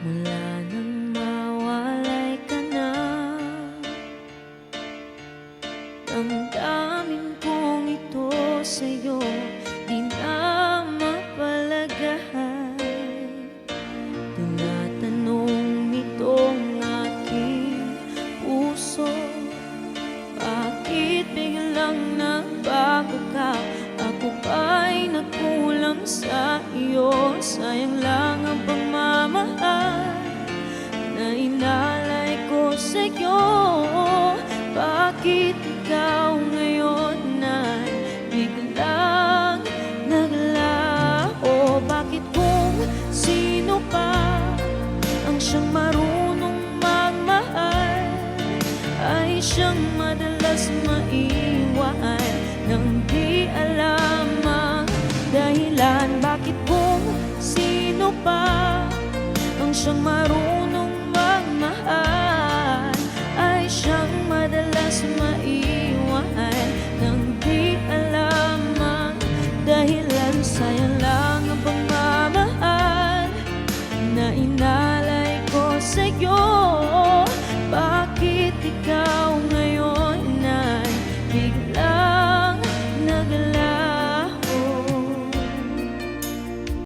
Mula ka na Damdamin kong ito sa'yo Di na mapalagahan Tinatanong nitong aking Bakit biglang nagbago ka? Ako ba'y nagkulang sa iyo? Sayang lang sa'yo Bakit ikaw ngayon ay biglang naglaho? Bakit kung sino pa ang siyang marunong magmahal ay siyang madalas maiwan nang di alam ang dahilan bakit kung sino pa ang siyang marunong siyang madalas maiwan. Nang di alam ang dahilan Sayang lang ang pagmamahal Na inalay ko sa'yo. Bakit ikaw ngayon ay bigla